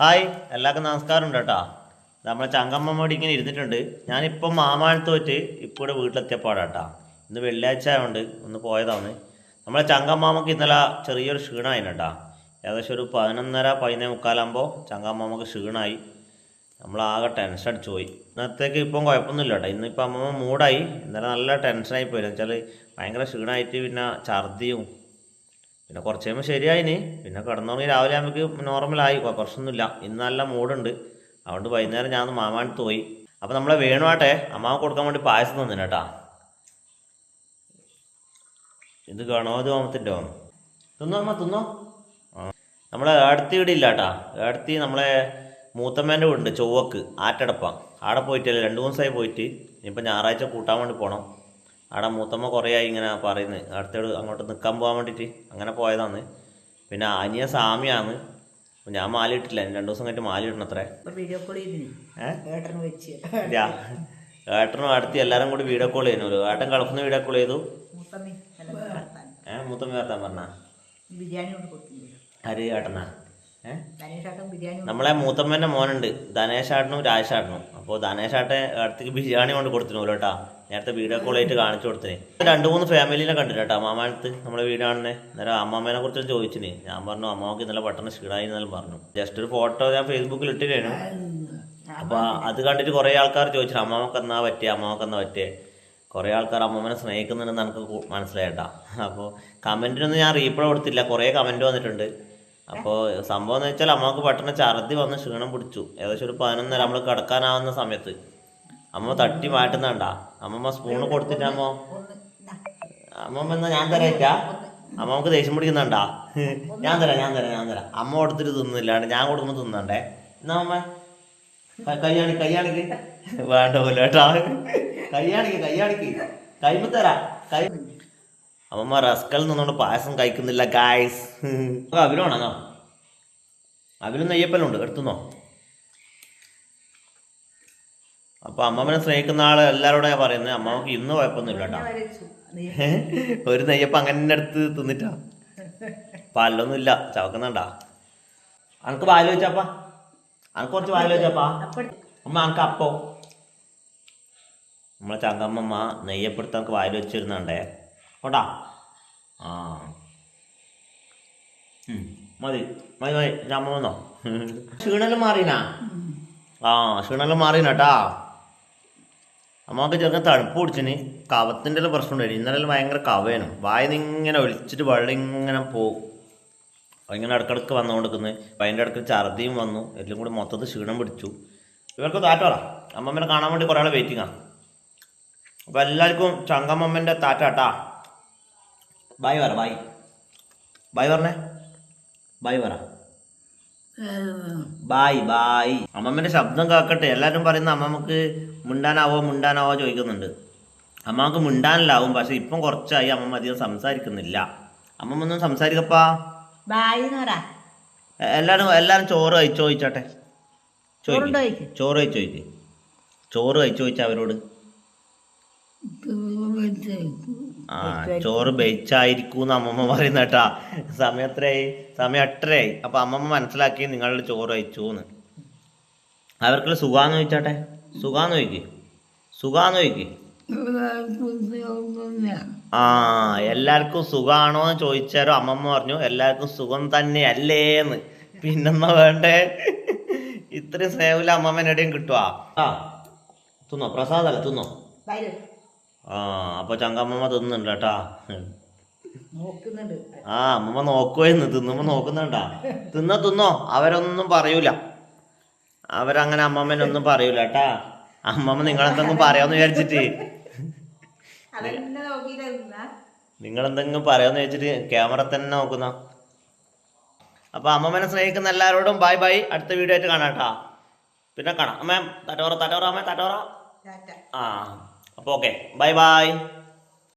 Hi എല്ലാവർക്കും നമസ്കാരം ഉണ്ട് കേട്ടോ. നമ്മളെ ചങ്കമ്മമ്മോട് ഇങ്ങനെ ഇരുന്നിട്ടുണ്ട്. ഞാനിപ്പം മാമാനത്തോറ്റ് ഇപ്പോൾ ഇവിടെ വീട്ടിലെത്തിയപ്പാടാ ഇന്ന് വെള്ളിയാഴ്ച ആയതുകൊണ്ട് ഒന്ന് പോയതാണ്. നമ്മളെ ചങ്കമ്മാമക്ക് ഇന്നലെ ചെറിയൊരു ക്ഷീണമായി കേട്ടാ. ഏകദേശം ഒരു പതിനൊന്നര പതിനേ മുക്കാലാകുമ്പോൾ ചങ്കമ്മാമക്ക് ക്ഷീണമായി ആകെ ടെൻഷൻ അടിച്ചു പോയി. ഇന്നത്തേക്ക് ഇപ്പം കുഴപ്പമൊന്നുമില്ല കേട്ടോ. ഇന്നിപ്പോൾ അമ്മമ്മ മൂടായി ഇന്നലെ നല്ല ടെൻഷനായി പോയി വെച്ചാൽ ഭയങ്കര ക്ഷീണമായിട്ട് പിന്നെ ഛർദിയും പിന്നെ കുറച്ച് കഴിയുമ്പോൾ ശരിയായിന് പിന്നെ കിടന്നുറങ്ങി രാവിലെ ആകുമ്പോഴേക്കും നോർമലായി പ്രശ്നമൊന്നുമില്ല ഇന്ന് നല്ല മൂടുണ്ട് അതുകൊണ്ട് വൈകുന്നേരം ഞാൻ മാമാനത്ത് പോയി. അപ്പം നമ്മളെ വേണുവാട്ടെ അമ്മാവ് കൊടുക്കാൻ വേണ്ടി പായസം തന്നിന് കേട്ടാ. ഇത് ഗണോത് ഓമത്തിന്റെ ഓം തിന്നോ അമ്മ തിന്നോ? നമ്മളെ ഏടത്തി ഇവിടെ ഇല്ല കേട്ടാ. ഏടത്തി നമ്മളെ മൂത്തമ്മേന്റെ വീടുണ്ട് ചൊവ്വക്ക് ആറ്റടപ്പ. ആടെ പോയിട്ടില്ല രണ്ട് മൂന്ന് ദിവസമായി പോയിട്ട്. ഇനിയിപ്പോൾ ഞായറാഴ്ച കൂട്ടാൻ വേണ്ടി പോകണം ആടെ മൂത്തമ്മ കുറേ ആയി ഇങ്ങനെ പറയുന്നത് അടുത്തോട് അങ്ങോട്ട് നിൽക്കാൻ പോകാൻ വേണ്ടിയിട്ട് അങ്ങനെ പോയതാണ്. പിന്നെ അനിയ സാമിയാണ്. ഞാൻ മാല ഇട്ടില്ല രണ്ടു ദിവസം കഴിഞ്ഞിട്ട് മാല ഇടണം അത്രേ ഏട്ടന് അടുത്ത് എല്ലാവരും കൂടി വീഡിയോ കോൾ ചെയ്യുന്നു ഏട്ടൻ കളക്കുന്ന വീഡിയോ കോൾ ചെയ്തു. ഏഹ് മൂത്തമ്മ വർത്താൻ പറഞ്ഞ? ആര് ഏട്ടനാ? നമ്മളെ മൂത്തമ്മേന്റെ മോനുണ്ട്. ധനേഷാട്ടനും രാജേഷാട്ടനും. അപ്പോൾ ധനേഷാട്ടെ അടുത്തേക്ക് ബിരിയാണി കൊണ്ട് കൊടുത്തിനു കേട്ടാ. നേരത്തെ വീഡിയോ കോൾ ആയിട്ട് കാണിച്ചു കൊടുത്തിനെ. രണ്ട് മൂന്ന് ഫാമിലിനെ കണ്ടിട്ട് കേട്ടോ. അമ്മാമടുത്ത് നമ്മളെ വീടാണെന്നെ അന്നേരം അമ്മാമ്മേനെ കുറിച്ച് ചോദിച്ചിന്. ഞാൻ പറഞ്ഞു അമ്മാവക്ക് ഇന്നലെ പെട്ടെന്ന് ക്ഷീണായി എന്നാലും പറഞ്ഞു. ജസ്റ്റ് ഒരു ഫോട്ടോ ഞാൻ ഫേസ്ബുക്കിൽ ഇട്ടിരുന്നു അപ്പൊ അത് കണ്ടിട്ട് കുറേ ആൾക്കാർ ചോദിച്ചു അമ്മാമക്ക് എന്നാ പറ്റിയ? അമ്മാമക്ക് എന്നാ പറ്റിയ? കുറേ ആൾക്കാർ അമ്മമ്മനെ സ്നേഹിക്കുന്നുണ്ടെന്ന് നമുക്ക് മനസ്സിലായിട്ടാ അപ്പോൾ കമന്റിനൊന്നും ഞാൻ റീപ്ലൈ കൊടുത്തില്ല. കുറേ കമന്റ് വന്നിട്ടുണ്ട്. അപ്പോൾ സംഭവം എന്ന് വെച്ചാൽ അമ്മയ്ക്ക് പെട്ടെന്ന് ഛർദി വന്ന് ക്ഷീണം പിടിച്ചു. ഏകദേശം ഒരു പതിനൊന്നര നമ്മൾ കിടക്കാനാവുന്ന സമയത്ത്. അമ്മ തട്ടി മാറ്റുന്നണ്ട? അമ്മമ്മ സ്പൂണ് കൊടുത്തിട്ട് അമ്മ? അമ്മമ്മ എന്നാ ഞാൻ തരാ അമ്മമ്മക്ക് ദേഷ്യം പിടിക്കുന്നുണ്ടാ? ഞാൻ തരാം ഞാൻ തരാം ഞാൻ തരാം. അമ്മ കൊടുത്തിട്ട് തിന്നില്ലാണ്ട് ഞാൻ കൊടുക്കുമ്പോൾ തിന്നണ്ടേ? എന്നാ അമ്മ? കയ്യാണി കയ്യാണിക്ക്? വേണ്ട പോലെ കേട്ടാ. കയ്യാണിക്ക് കയ്യാണിക്ക്. കൈമ തരാ. കൈ അമ്മമ്മ റസ്കൽ നിന്നുകൊണ്ട് പായസം കഴിക്കുന്നില്ല ഗായ്സ് അവിലാണോ അവരും നെയ്യപ്പലുണ്ട് എടുത്തുന്നോ? അപ്പൊ അമ്മമ്മനെ സ്നേഹിക്കുന്ന ആൾ എല്ലാവരോടാ പറയുന്നത് അമ്മമ്മക്ക് ഇന്ന് കുഴപ്പമൊന്നുമില്ല കേട്ടോ. ഒരു നെയ്യപ്പം അങ്ങനെ അടുത്ത് തിന്നിട്ടാ. പാലൊന്നും ഇല്ല ചവക്കുന്നുണ്ടാ. അനക്ക് പാൽ വെച്ചപ്പാ? അനക്ക് കുറച്ച് പാൽ വെച്ചപ്പാ? അമ്മ അനക്ക് അപ്പോ? നമ്മളെ ചങ്കമ്മമ്മ നെയ്യപ്പെടുത്ത് നമുക്ക് വായിൽ വെച്ചിരുന്നുണ്ടേ കൊണ്ടാ? ആ. മതി മതി മതി ഞാൻ വന്നോ. ക്ഷീണെല്ലാം മാറിനാ? ആ ക്ഷീണെല്ലാം മാറീനാട്ടാ അമ്മയ്ക്ക് ചെറുക്കൻ തണുപ്പ് പിടിച്ചിന്. കവത്തിന്റെ എല്ലാം പ്രശ്നം ഉണ്ടായി ഇന്നലെ ഭയങ്കര കവയാണ് വായന്ന് ഇങ്ങനെ ഒലിച്ചിട്ട് വെള്ളം ഇങ്ങനെ പോകും ഇങ്ങനെ ഇടക്കിടക്ക് വന്നുകൊണ്ടിരിക്കുന്നത് അപ്പം അതിന്റെ ഇടയ്ക്ക് ഛർദിയും വന്നു. എല്ലാം കൂടി മൊത്തത്തിൽ ക്ഷീണം പിടിച്ചു. ഇവർക്ക് താറ്റാടാ അമ്മമ്മനെ കാണാൻ വേണ്ടി കുറേ ആൾ വെയിറ്റിങ്ങാണ് അപ്പോൾ എല്ലാവർക്കും ചങ്കമ്മമ്മന്റെ താറ്റാട്ടാ ബായ് പറ ബായ് ബായ് പറഞ്ഞേ. ബായ് പറ. ബായ് ബായ് അമ്മമ്മന്റെ ശബ്ദം കേൾക്കട്ടെ എല്ലാവരും പറയുന്ന അമ്മമ്മക്ക് മുണ്ടാനാവോ മുണ്ടാനാവോ ചോദിക്കുന്നുണ്ട്. അമ്മമ്മക്ക് മുണ്ടാനല്ലാവും പക്ഷെ ഇപ്പം കുറച്ചായി അമ്മമ്മ അധികം സംസാരിക്കുന്നില്ല. അമ്മമ്മ ഒന്നും സംസാരിക്കപ്പാ? ബായി എല്ലാരും എല്ലാരും ചോറ് കഴിച്ചോ ചോദിച്ചാട്ടെ? ചോറ് കഴിച്ചോ ചോദിക്ക്. ചോറ് കഴിച്ചോ ചോദിച്ചാ അവരോട്. ആ ചോറ് ബെയിച്ചായിരിക്കും അമ്മമ്മ പറയുന്ന കേട്ടാ. സമയം എത്രയായി? സമയം എട്ടരയായി. അപ്പൊ അമ്മമ്മ മനസ്സിലാക്കി നിങ്ങളുടെ ചോറ് അയച്ചു എന്ന് അവർക്കുള്ള സുഖാന്ന് ചോദിച്ചാട്ടെ? സുഖാന്ന് ചോദിക്ക്. സുഖാന്ന് ചോദിക്ക്. ആ എല്ലാവർക്കും സുഖാണോ എന്ന് ചോദിച്ചാരോ അമ്മമ്മ പറഞ്ഞു എല്ലാവർക്കും സുഖം തന്നെയല്ലേന്ന്. പിന്നെന്നാ വേണ്ടേ? ഇത്രയും സ്നേഹമില്ല അമ്മമ്മ എവിടെയും കിട്ടുവാ. ആ തിന്നോ? പ്രസാദല്ല തിന്നോ? ആ അപ്പൊ ചങ്കമ്മമ്മ തിന്നുന്നുണ്ട് കേട്ടാ. ആ അമ്മമ്മ നോക്കുവായിരുന്നു. തിന്നുമ്പോ നോക്കുന്നുണ്ടാ. തിന്ന തിന്നോ. അവരൊന്നും പറയൂല. അവരങ്ങനെ അമ്മമ്മനെ ഒന്നും പറയൂല കേട്ടാ. അമ്മമ്മ നിങ്ങളെന്തെങ്കിലും പറയാന്ന് വിചാരിച്ചിട്ട്. നിങ്ങളെന്തെങ്കിലും പറയാന്ന് വെച്ചിട്ട് ക്യാമറ തന്നെ നോക്കുന്ന. അപ്പൊ അമ്മമ്മനെ സ്നേഹിക്കുന്ന എല്ലാവരോടും ബൈ ബൈ. അടുത്ത വീഡിയോ ആയിട്ട് കാണാം കേട്ടാ. പിന്നെ കാണാം. അമ്മ തട്ടോറ തട്ടോറ അമ്മ തട്ടോറ. ആ. അപ്പോൾ ഓക്കെ ബൈ ബൈ